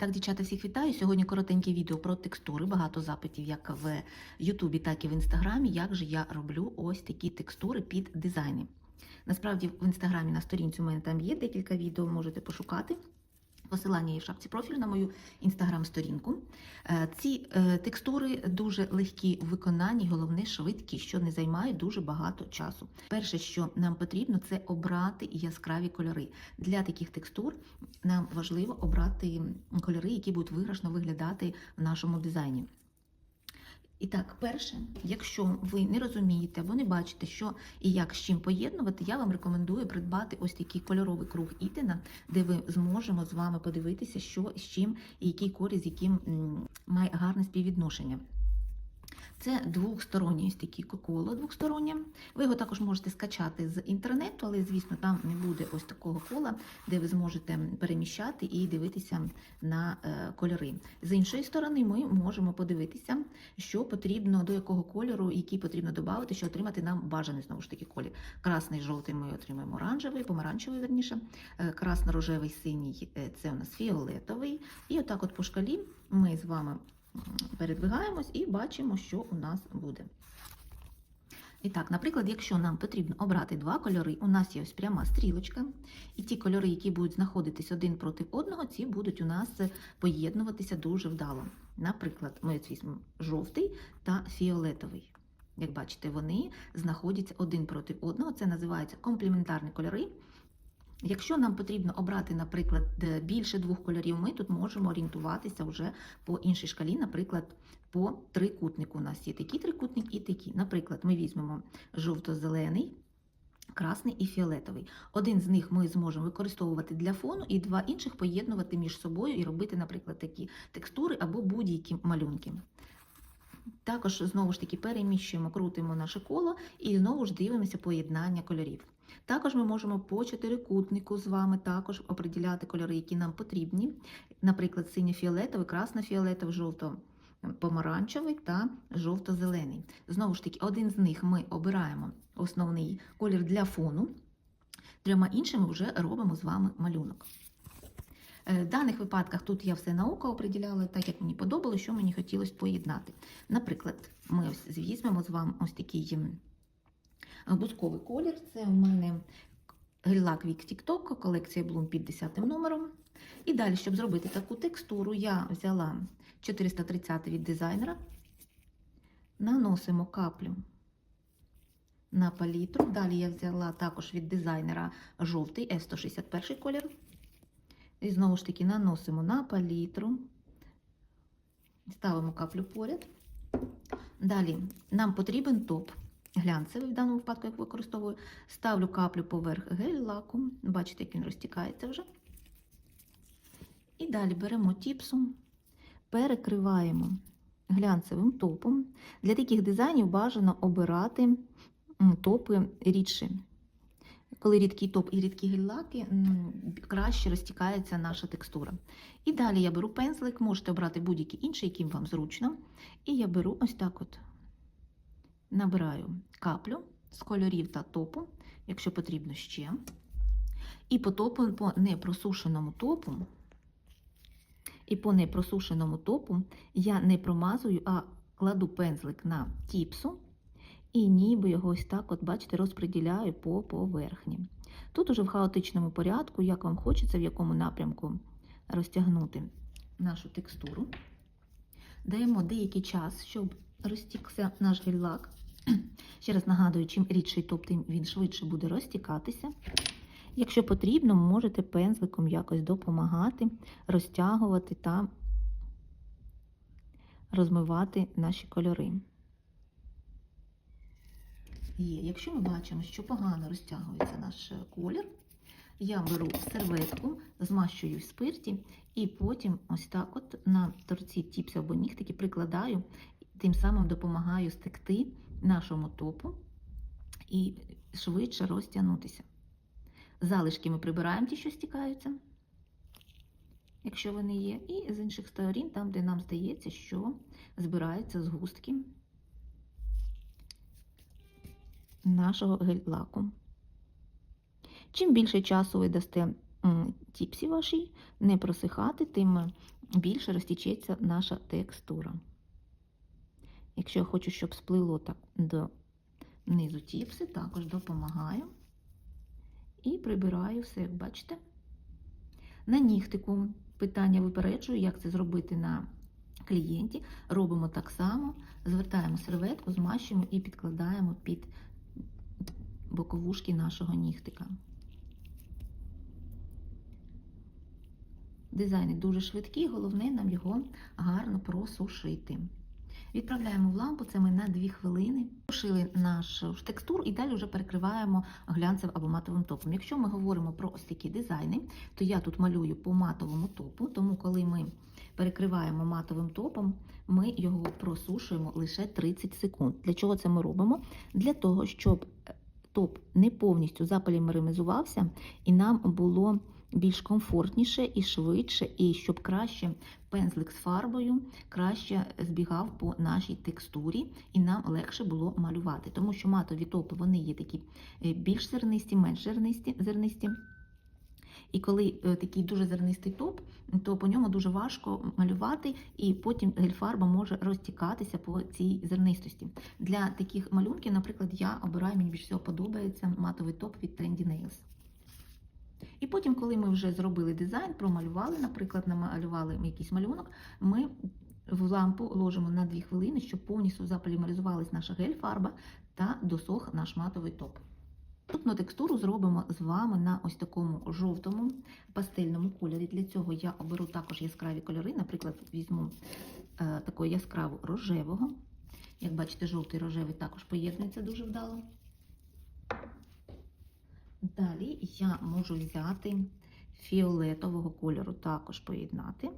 Так, дівчата, всіх вітаю. Сьогодні коротеньке відео про текстури. Багато запитів як в Ютубі, так і в Інстаграмі. Як же я роблю ось такі текстури під дизайни. Насправді в інстаграмі на сторінці у мене там є декілька відео, можете пошукати. Посилання є в шапці профілю на мою інстаграм-сторінку. Е, Ці е, текстури дуже легкі в виконанні, головне швидкі, що не займає дуже багато часу. Перше, що нам потрібно, це обрати яскраві кольори. Для таких текстур нам важливо обрати кольори, які будуть виграшно виглядати в нашому дизайні. І так, перше, якщо ви не розумієте або не бачите, що і як з чим поєднувати, я вам рекомендую придбати ось такий кольоровий круг Ітина, де ви зможемо з вами подивитися, що з чим і який корі з яким має гарне співвідношення. Це двохстороннє ось таке коло двохстороннє. Ви його також можете скачати з інтернету, але, звісно, там не буде ось такого кола, де ви зможете переміщати і дивитися на е, кольори. З іншої сторони, ми можемо подивитися, що потрібно, до якого кольору, який потрібно додати, щоб отримати нам бажаний знову ж таки колір. Красний, жовтий ми отримаємо оранжевий, помаранчевий, верніше, Е, красно-рожевий, синій е, це у нас фіолетовий. І отак, от по шкалі, ми з вами передвигаємось і бачимо, що у нас буде. І так, наприклад, якщо нам потрібно обрати два кольори, у нас є ось пряма стрілочка, і ті кольори, які будуть знаходитись один проти одного, ці будуть у нас поєднуватися дуже вдало. Наприклад, ми візьмемо жовтий та фіолетовий. Як бачите, вони знаходяться один проти одного. Це називається комплементарні кольори. Якщо нам потрібно обрати, наприклад, більше двох кольорів, ми тут можемо орієнтуватися вже по іншій шкалі, наприклад, по трикутнику. У нас є такий трикутник і такий. Наприклад, ми візьмемо жовто-зелений, красний і фіолетовий. Один з них ми зможемо використовувати для фону, і два інших поєднувати між собою і робити, наприклад, такі текстури або будь-які малюнки. Також знову ж таки переміщуємо, крутимо наше коло і знову ж дивимося поєднання кольорів. Також ми можемо по чотирикутнику з вами також оприділяти кольори, які нам потрібні. Наприклад, синьо-фіолетовий, красно-фіолетовий, жовто-помаранчевий та жовто-зелений. Знову ж таки, один з них ми обираємо основний колір для фону, трьома іншими вже робимо з вами малюнок. Е, В даних випадках тут я все на оприділяла, так як мені подобалося, що мені хотілося поєднати. Наприклад, ми ось візьмемо з вами ось такий бусковий колір. Це у мене гель-лак Wix TikTok, колекція Bloom під 10 номером. І далі, щоб зробити таку текстуру, я взяла 430 від дизайнера, наносимо каплю на палітру. Далі я взяла також від дизайнера жовтий F161 колір. І знову ж таки наносимо на палітру, ставимо каплю поряд. Далі нам потрібен топ глянцевий, в даному випадку, як використовую. Ставлю каплю поверх гель-лаку. Бачите, як він розтікається вже. І далі беремо тіпсу, перекриваємо глянцевим топом. Для таких дизайнів бажано обирати топи рідші. Коли рідкий топ і рідкі гель-лаки, краще розтікається наша текстура. І далі я беру пензлик, можете обрати будь-який інший, яким вам зручно. І я беру ось так от, набираю каплю з кольорів та топу, якщо потрібно ще. І по топу, по непросушеному топу, і по непросушеному топу я не промазую, а кладу пензлик на тіпсу. І ніби його ось так, от, бачите, розподіляю по поверхні. Тут уже в хаотичному порядку, як вам хочеться, в якому напрямку розтягнути нашу текстуру. Даємо деякий час, щоб розтікся наш гель-лак. Ще раз нагадую, чим рідший топ, тим він швидше буде розтікатися. Якщо потрібно, можете пензликом якось допомагати, розтягувати та розмивати наші кольори. Є. Якщо ми бачимо, що погано розтягується наш колір, я беру серветку, змащую в спирті і потім ось так от на торці тіпсі або нігтики прикладаю, тим самим допомагаю стекти нашому топу і швидше розтягнутися. Залишки ми прибираємо ті, що стікаються, якщо вони є, і з інших сторін, там, де нам здається, що збираються згустки нашого гель-лаку. Чим більше часу ви дасте тіпсі вашій не просихати, тим більше розтічеться наша текстура. Якщо я хочу, щоб сплило так до низу тіпси, також допомагаю і прибираю все, як бачите. На нігтику питання випереджую, як це зробити на клієнті. Робимо так само, звертаємо серветку, змащуємо і підкладаємо під боковушки нашого нігтика. Дизайни дуже швидкі, головне нам його гарно просушити. Відправляємо в лампу, це ми на 2 хвилини. Сушили нашу текстуру і далі вже перекриваємо глянцевим або матовим топом. Якщо ми говоримо про ось такі дизайни, то я тут малюю по матовому топу, тому коли ми перекриваємо матовим топом, ми його просушуємо лише 30 секунд. Для чого це ми робимо? Для того, щоб топ не повністю заполімеризувався і нам було більш комфортніше і швидше, і щоб краще пензлик з фарбою краще збігав по нашій текстурі, і нам легше було малювати. Тому що матові топи вони є такі е, більш зернисті, менш зернисті. зернисті. І коли е, такий дуже зернистий топ, то по ньому дуже важко малювати, і потім гель-фарба може розтікатися по цій зернистості. Для таких малюнків, наприклад, я обираю, мені більш всього подобається матовий топ від Trendy Nails. І потім, коли ми вже зробили дизайн, промалювали, наприклад, намалювали якийсь малюнок, ми в лампу ложимо на 2 хвилини, щоб повністю заполімеризувалась наша гель-фарба та досох наш матовий топ. Наступну текстуру зробимо з вами на ось такому жовтому пастельному кольорі. Для цього я оберу також яскраві кольори, наприклад, візьму е, такого яскраво рожевого. Як бачите, жовтий рожевий також поєднується дуже вдало. Далі я можу взяти фіолетового кольору, також поєднати.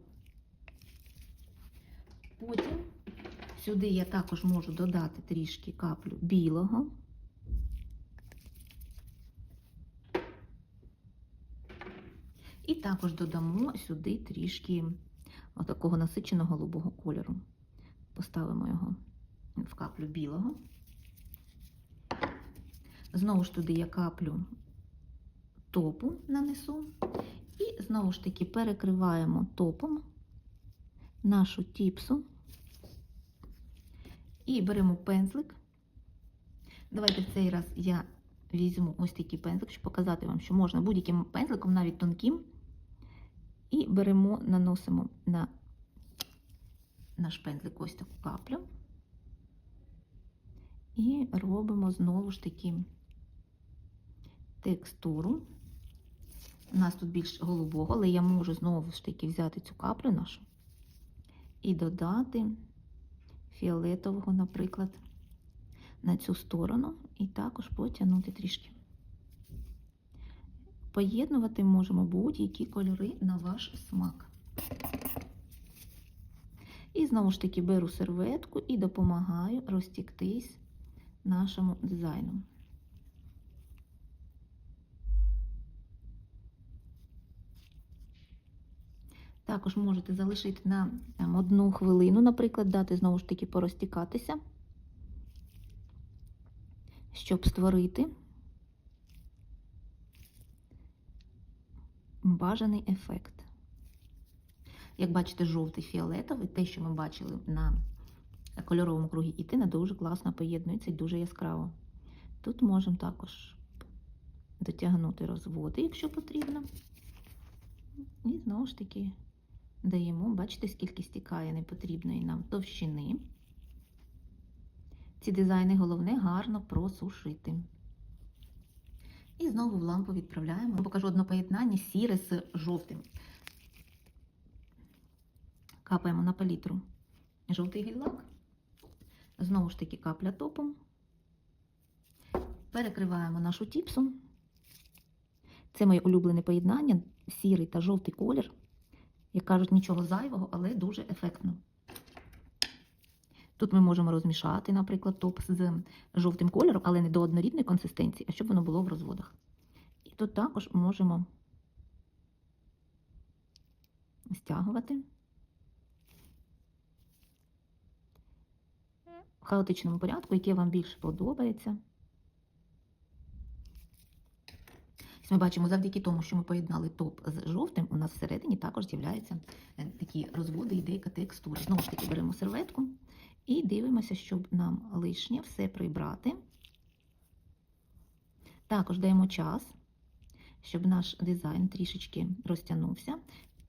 Потім сюди я також можу додати трішки каплю білого. І також додамо сюди трішки такого насиченого голубого кольору. Поставимо його в каплю білого. Знову ж туди я каплю топу нанесу. І знову ж таки перекриваємо топом нашу тіпсу і беремо пензлик. Давайте в цей раз я візьму ось такий пензлик, щоб показати вам, що можна будь-яким пензликом, навіть тонким, і беремо, наносимо на наш пензлик ось таку каплю. І робимо знову ж таки текстуру. У нас тут більш голубого, але я можу знову ж таки взяти цю каплю нашу і додати фіолетового, наприклад, на цю сторону, і також потягнути трішки. Поєднувати можемо будь-які кольори на ваш смак. І знову ж таки беру серветку і допомагаю розтіктись нашому дизайну. Також можете залишити на там, одну хвилину, наприклад, дати знову ж таки порозтікатися, щоб створити бажаний ефект. Як бачите, жовтий фіолетовий, те, що ми бачили на кольоровому кругі ітина, дуже класно поєднується і дуже яскраво. Тут можемо також дотягнути розводи, якщо потрібно. І знову ж таки даємо, бачите, скільки стікає непотрібної нам товщини. Ці дизайни головне гарно просушити. І знову в лампу відправляємо. Покажу одне поєднання сіре з жовтим. Капаємо на палітру жовтий гель-лак. Знову ж таки капля топом. Перекриваємо нашу тіпсу. Це моє улюблене поєднання, сірий та жовтий колір. Як кажуть, нічого зайвого, але дуже ефектно. Тут ми можемо розмішати, наприклад, топ з жовтим кольором, але не до однорідної консистенції, а щоб воно було в розводах. І тут також можемо стягувати в хаотичному порядку, яке вам більше подобається. Ми бачимо, завдяки тому, що ми поєднали топ з жовтим, у нас всередині також з'являються е, такі розводи і деяка текстура. Знову ж таки, беремо серветку і дивимося, щоб нам лишнє все прибрати. Також даємо час, щоб наш дизайн трішечки розтягнувся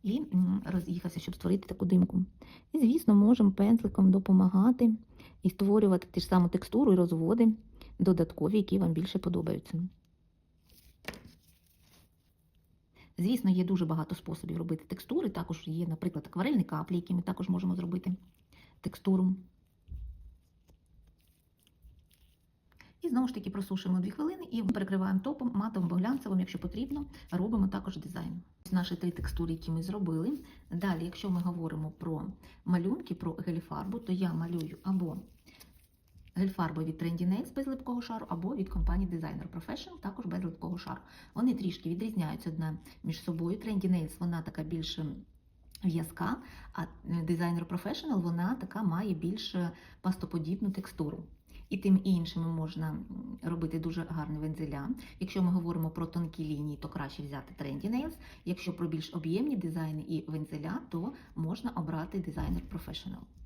і роз'їхався, щоб створити таку димку. І, звісно, можемо пензликом допомагати і створювати ті ж саму текстуру і розводи додаткові, які вам більше подобаються. Звісно, є дуже багато способів робити текстури. Також є, наприклад, акварельні каплі, які ми також можемо зробити текстуру. І знову ж таки просушуємо 2 хвилини і перекриваємо топом, матовим або глянцевим, якщо потрібно, робимо також дизайн. Наші три текстури, які ми зробили. Далі, якщо ми говоримо про малюнки, про гель-фарбу, то я малюю або гель-фарбою від Trendy Nails без липкого шару, або від компанії Designer Professional, також без липкого шару. Вони трішки відрізняються одна між собою. Trendy Nails, вона така більш в'язка, а Designer Professional, вона така має більш пастоподібну текстуру. І тим іншим можна робити дуже гарні вензеля. Якщо ми говоримо про тонкі лінії, то краще взяти Trendy Nails. Якщо про більш об'ємні дизайни і вензеля, то можна обрати дизайнер Professional.